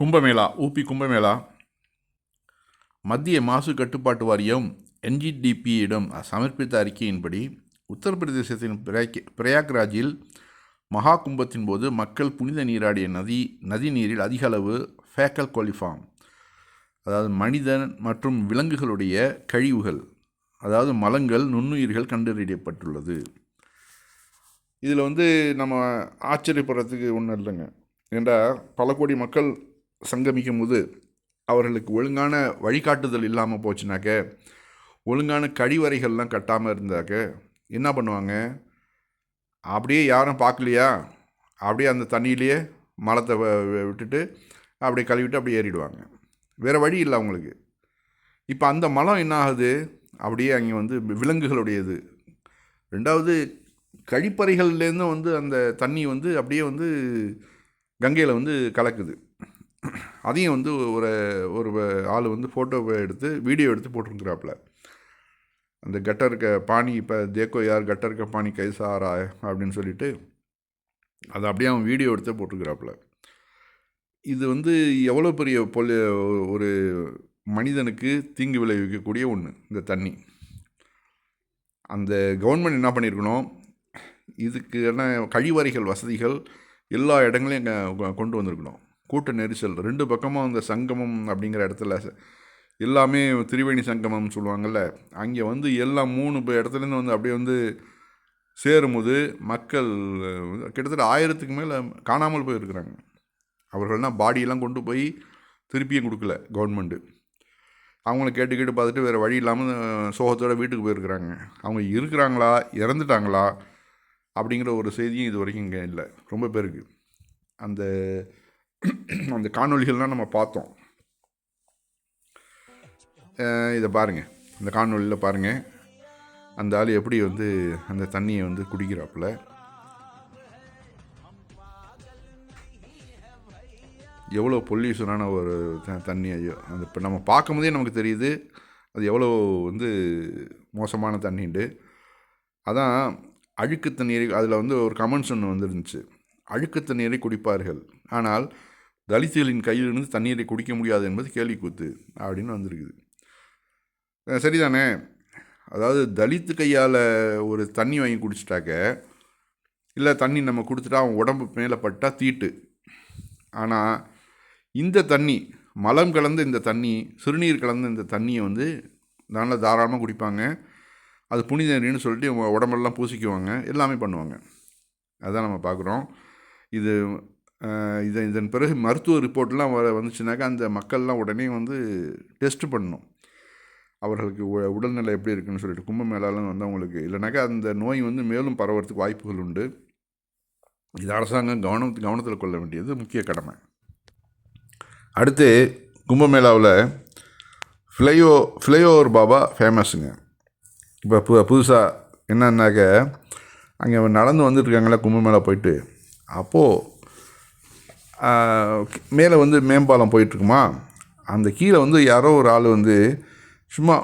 Kumbh Mela UP Kumbh Mela. மத்திய மாசு கட்டுப்பாட்டு வாரியம் என்ஜிடிபியிடம் சமர்ப்பித்த அறிக்கையின்படி உத்தரப்பிரதேசத்தின் பிரயாக் பிரயாக்ராஜில் மகா கும்பத்தின் போது மக்கள் புனித நீராடிய நதி நதி நீரில் அதிக அளவு ஃபேக்கல் கோலிஃபார்ம் அதாவது மனிதன் மற்றும் விலங்குகளுடைய கழிவுகள் அதாவது மலங்கள் நுண்ணுயிர்கள் கண்டறியப்பட்டுள்ளது. இதில் வந்து நம்ம ஆச்சரியப்படுறதுக்கு ஒன்றும் இல்லைங்க. ஏண்டா பல கோடி மக்கள் சங்கமிக்கும் போது அவர்களுக்கு ஒழுங்கான வழிகாட்டுதல் இல்லாமல் போச்சுனாக்க ஒழுங்கான கழிவறைகள்லாம் கட்டாமல் இருந்தாக்க என்ன பண்ணுவாங்க? அப்படியே யாரும் பார்க்கலையா? அப்படியே அந்த தண்ணியிலேயே மலத்தை வ- விட்டுட்டு அப்படியே கழுவிட்டு அப்படியே ஏறிடுவாங்க. வேறு வழி இல்லை அவங்களுக்கு. இப்போ அந்த மலம் என்ன ஆகுது? அப்படியே அங்கே வந்து விலங்குகளுடையது. ரெண்டாவது கழிப்பறைகள்லேருந்து வந்து அந்த தண்ணி வந்து அப்படியே வந்து கங்கையில் வந்து கலக்குது. அதையும் வந்து ஒரு ஒரு ஆள் வந்து ஃபோட்டோவை எடுத்து வீடியோ எடுத்து போட்டிருக்கிறாப்புல. அந்த கட்டர் க பாணி இப்போ தேக்கோ யார் கட்டர் க பாணி கைசாரா அப்படின்னு சொல்லிட்டு அதை அப்படியே அவன் வீடியோ எடுத்து போட்டிருக்கிறாப்புல. இது வந்து எவ்வளோ பெரிய பொல் ஒரு மனிதனுக்கு தீங்கு விளைவிக்கக்கூடிய ஒன்று இந்த தண்ணி. அந்த கவர்மெண்ட் என்ன பண்ணியிருக்கணும் இதுக்கு என்ன கழிவறைகள் வசதிகள் எல்லா இடங்களையும் கொண்டு வந்திருக்கணும். கூட்ட நெரிசல் ரெண்டு பக்கமும் அந்த சங்கமம் அப்படிங்கிற இடத்துல எல்லாமே திரிவேணி சங்கமம் சொல்லுவாங்கள்ல அங்கே வந்து எல்லா மூணு ப- இடத்துலேருந்து வந்து அப்படியே வந்து சேரும்போது மக்கள் கிட்டத்தட்ட ஆயிரத்துக்கு மேலே காணாமல் போயிருக்கிறாங்க. அவர்கள்லாம் பாடியெல்லாம் கொண்டு போய் திருப்பியும் கொடுக்கல கவர்மெண்ட்டு அவங்கள கேட்டு கேட்டு பார்த்துட்டு வேறு வழி இல்லாமல் சோகத்தோட வீட்டுக்கு போயிருக்கிறாங்க. அவங்க இருக்கிறாங்களா இறந்துட்டாங்களா அப்படிங்கிற ஒரு செய்தியும் இது வரைக்கும் இங்கே இல்லை. ரொம்ப பேருக்கு. அந்த அந்த காணொளிகள்லாம் நம்ம பார்த்தோம். இதை பாருங்கள் இந்த காணொலியில் பாருங்கள் அந்த ஆள் எப்படி வந்து அந்த தண்ணியை வந்து குடிக்கிறாப்புல. எவ்வளோ பொல்யூஷனான ஒரு த- தண்ணி ஐயோ. அந்த இப்போ நம்ம பார்க்கும்போதே நமக்கு தெரியுது. அது எவ்வளோ வந்து மோசமான தண்ணிண்டு. அதான் அழுக்கு தண்ணீரை அதில் வந்து ஒரு கமெண்ட்ஸ் ஒன்று வந்துருந்துச்சு. அழுக்கு தண்ணீரை குடிப்பார்கள். ஆனால் தலித்துகளின் கையிலிருந்து தண்ணீரை குடிக்க முடியாது என்பது கேள்விக்கூத்து அப்படின்னு வந்திருக்குது. சரிதானே? அதாவது தலித்து கையால் ஒரு தண்ணி வாங்கி குடிச்சிட்டாக்க இல்லை தண்ணி நம்ம கொடுத்துட்டா அவன் உடம்பு மேலே பட்டா தீட்டு. ஆனால் இந்த தண்ணி மலம் கலந்த இந்த தண்ணி சிறுநீர் கலந்த இந்த தண்ணியை வந்து நல்லா தாராளமாக குடிப்பாங்க. அது புனித நீர்னு சொல்லிட்டு இவங்க உடம்பெல்லாம் பூசிக்குவாங்க. எல்லாமே பண்ணுவாங்க. அதான் நம்ம பார்க்குறோம் இது இதை இதன் பிறகு மருத்துவ ரிப்போர்ட்லாம் வர வந்துச்சுனாக்கா அந்த மக்கள்லாம் உடனே வந்து டெஸ்ட் பண்ணணும். அவர்களுக்கு உடல்நிலை எப்படி இருக்குன்னு சொல்லிட்டு கும்பமேளாலாம் வந்து அவங்களுக்கு இல்லைனாக்கா அந்த நோய் வந்து மேலும் பரவறதுக்கு வாய்ப்புகள் உண்டு. இது அரசாங்கம் கவனம் கவனத்தில் கொள்ள வேண்டியது முக்கிய கடமை. அடுத்து கும்பமேளாவில் ஃப்ளையோ ஃப்ளைஓவர் பாபா ஃபேமஸுங்க. இப்போ பு புதுசாக என்னன்னாக்க அங்கே நடந்து வந்துட்டுருக்காங்களே கும்பமேளா போயிட்டு அப்போது மேலே வந்து மேம்பாலம் போயிட்டுருக்குமா? அந்த கீழே வந்து யாரோ ஒரு ஆள் வந்து சும்மா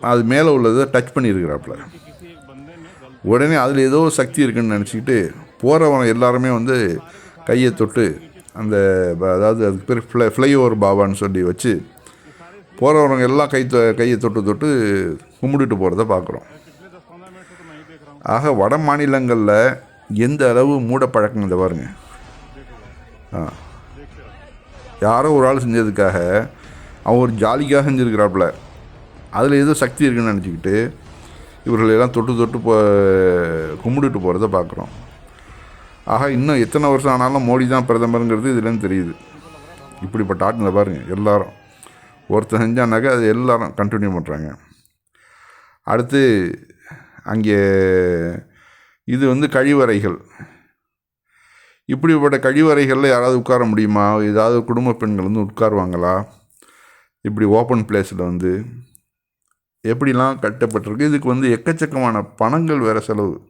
அது மேலே உள்ளதை டச் பண்ணியிருக்கிறாப்புல. உடனே அதில் ஏதோ சக்தி இருக்குன்னு நினச்சிக்கிட்டு போகிறவங்க எல்லாருமே வந்து கையை தொட்டு அந்த அதாவது அதுக்கு பேர் ஃப்ளை ஃப்ளைஓவர் பாபான்னு சொல்லி வச்சு போகிறவங்க எல்லாம் கை தொ- கையை தொட்டு தொட்டு கும்பிட்டுட்டு போகிறத பார்க்குறோம். ஆக வட மாநிலங்களில் எந்த அளவு மூடப்பழக்கம் இந்த பாருங்கள் யாரோ ஒரு ஆள் செஞ்சதுக்காக அவன் ஒரு ஜாலிக்காக செஞ்சுருக்கிறாப்புல. அதில் ஏதோ சக்தி இருக்குன்னு நினச்சிக்கிட்டு இவர்கள் எல்லாம் தொட்டு தொட்டு போ கும்பிட்டுட்டு போகிறத பார்க்குறோம் ஆக இன்னும் எத்தனை வருஷம் ஆனாலும் மோடி தான் பிரதமருங்கிறது இதுலேருந்து தெரியுது. இப்படிப்பட்ட ஆட்டில் பாருங்கள் எல்லாரும். ஒருத்தர் செஞ்சானாக்கா அது எல்லாரும் கண்டினியூ பண்ணுறாங்க அடுத்து அங்கே இது வந்து கழிவறைகள். இப்படிப்பட்ட கழிவறைகளில் யாராவது உட்கார முடியுமா? ஏதாவது குடும்ப பெண்கள் வந்து உட்காருவாங்களா? இப்படி ஓப்பன் பிளேஸில் வந்து எப்படிலாம் கட்டப்பட்டிருக்கு? இதுக்கு வந்து எக்கச்சக்கமான பணங்கள் வேறு செலவு.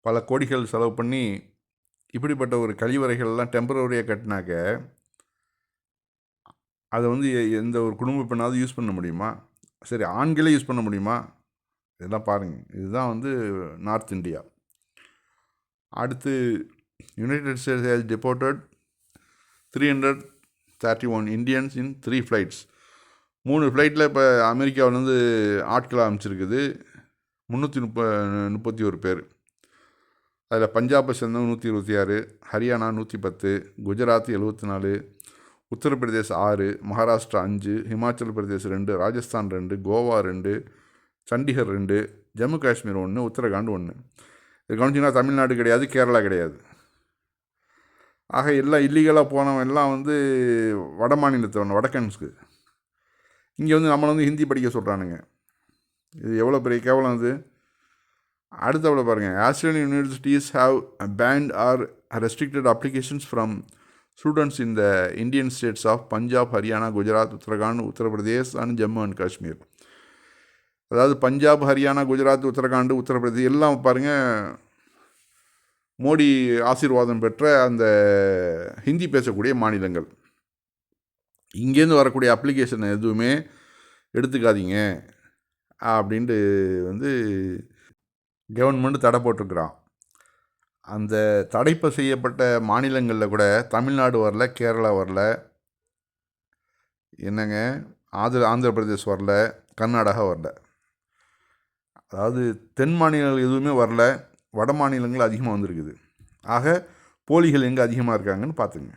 பல கோடிகள் செலவு பண்ணி இப்படிப்பட்ட ஒரு கழிவறைகள்லாம் டெம்பரவரியாக கட்டினாக்க அதை வந்து எ- எந்த ஒரு குடும்ப பெண்ணாவது யூஸ் பண்ண முடியுமா? சரி ஆண்களே யூஸ் பண்ண முடியுமா? இதெல்லாம் பாருங்கள் இதுதான் வந்து நார்த் இந்தியா அடுத்து United States has deported three hundred thirty one Indians in three flights மூணு ஃப்ளைட்டில் இப்போ அமெரிக்காவிலேருந்து ஆட்களை அமைச்சிருக்குது முந்நூற்றி முப்ப முப்பத்தி ஒரு பேர். அதில் பஞ்சாபை சேர்ந்தவங்க நூற்றி இருபத்தி ஆறு ஹரியானா நூற்றி பத்து குஜராத் எழுபத்தி நாலு உத்தரப்பிரதேஷ் ஆறு மகாராஷ்டிரா அஞ்சு ஹிமாச்சல் பிரதேஷ் ரெண்டு ராஜஸ்தான் ரெண்டு கோவா ரெண்டு சண்டிகர் ரெண்டு ஜம்மு காஷ்மீர் ஒன்று உத்தரகாண்ட் ஒன்று இது கவனிச்சிங்கன்னா தமிழ்நாடு கிடையாது கேரளா கிடையாது. ஆக எல்லாம் இல்லீகலாக போனவன் எல்லாம் வந்து வட மாநிலத்தவன் வடக்கன்ஸ்க்கு. இங்கே வந்து நம்மளை வந்து ஹிந்தி படிக்க சொல்கிறானுங்க இது எவ்வளோ பெரிய கேவலம் இது. அடுத்தவளை பாருங்கள் Australian universities have banned or restricted applications from students in the Indian states of Punjab Haryana Gujarat Uttarakhand Uttar Pradesh and Jammu and Kashmir அதாவது பஞ்சாப் ஹரியானா குஜராத் உத்தரகாண்ட் உத்தரப்பிரதேஷ் எல்லாம் பாருங்கள் மோடி ஆசீர்வாதம் பெற்ற அந்த ஹிந்தி பேசக்கூடிய மாநிலங்கள். இங்கேருந்து வரக்கூடிய அப்ளிகேஷன் எதுவுமே எடுத்துக்காதீங்க. அப்படின்ட்டு வந்து கவர்மெண்ட் தடை போட்டிருக்கிறான். அந்த தடைப்பு செய்யப்பட்ட மாநிலங்களில் கூட தமிழ்நாடு வரல கேரளா வரல. என்னங்க? ஆந்திர ஆந்திர பிரதேஷ் வரல கர்நாடகா வரல. அதாவது தென் மாநிலங்கள் எதுவுமே வரல. வட மாநிலங்கள் அதிகமாக வந்திருக்குது. ஆக போலிகள் எங்கே அதிகமாக இருக்காங்கன்னு பார்த்துங்க